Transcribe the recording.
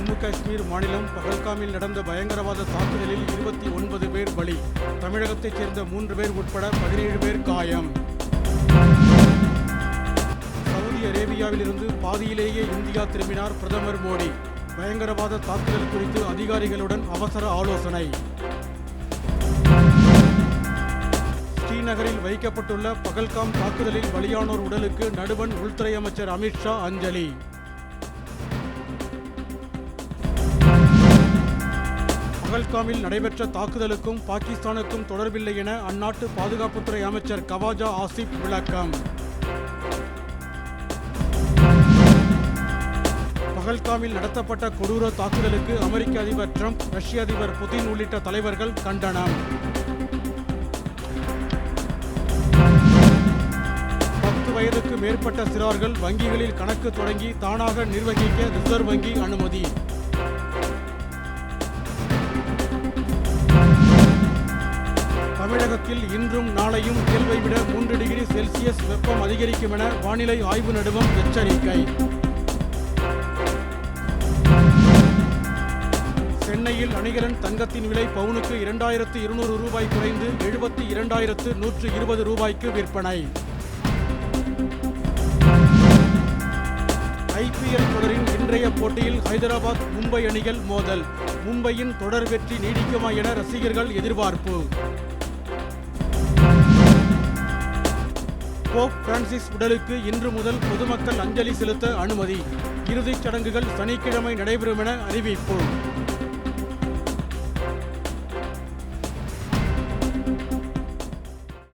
ஜம்மு காஷ்மீர் மாநிலம் பகல்காமில் நடந்த பயங்கரவாத தாக்குதலில் இருபத்தி ஒன்பது பேர் பலி. தமிழகத்தைச் சேர்ந்த மூன்று பேர் உட்பட பதினேழு பேர் காயம். சவுதி அரேபியாவிலிருந்து பாதியிலேயே இந்தியா திரும்பினார் பிரதமர் மோடி. பயங்கரவாத தாக்குதல் குறித்து அதிகாரிகளுடன் அவசர ஆலோசனை. ஸ்ரீநகரில் வைக்கப்பட்டுள்ள பகல்காம் தாக்குதலில் பலியானோர் உடலுக்கு நடுவண் உள்துறை அமைச்சர் அமித்ஷா அஞ்சலி. பகல்காமில் நடைபெற்ற தாக்குதலுக்கும் பாகிஸ்தானுக்கும் தொடர்பில்லை என அந்நாட்டு பாதுகாப்புத்துறை அமைச்சர் கவாஜா ஆசிப் விளக்கம். பகல்காமில் நடத்தப்பட்ட கொடூர தாக்குதலுக்கு அமெரிக்க அதிபர் ட்ரம்ப் ரஷ்ய அதிபர் புதின் உள்ளிட்ட தலைவர்கள் கண்டனம். பத்து வயதுக்கு மேற்பட்ட சிறார்கள் வங்கிகளில் கணக்கு தொடங்கி தானாக நிர்வகிக்க ரிசர்வ் வங்கி அனுமதி. தமிழகத்தில் இன்றும் நாளையும் இயல்பை விட மூன்று டிகிரி செல்சியஸ் வெப்பம் அதிகரிக்கும் என வானிலை ஆய்வு நடுவம் எச்சரிக்கை. சென்னையில் அணிகலன் தங்கத்தின் விலை பவுனுக்கு இரண்டாயிரத்து இருநூறு ரூபாய் குறைந்து எழுபத்தி இரண்டாயிரத்து நூற்று இருபது ரூபாய்க்கு விற்பனை. ஐபிஎல் தொடரின் இன்றைய போட்டியில் ஹைதராபாத் மும்பை அணிகள் மோதல். மும்பையின் தொடர் வெற்றி நீடிக்குமா என ரசிகர்கள் எதிர்பார்ப்பு. போப் பிரான்சிஸ் உடலுக்கு இன்று முதல் பொதுமக்கள் அஞ்சலி செலுத்த அனுமதி. இறுதிச் சடங்குகள் சனிக்கிழமை நடைபெறும் என அறிவிப்பு.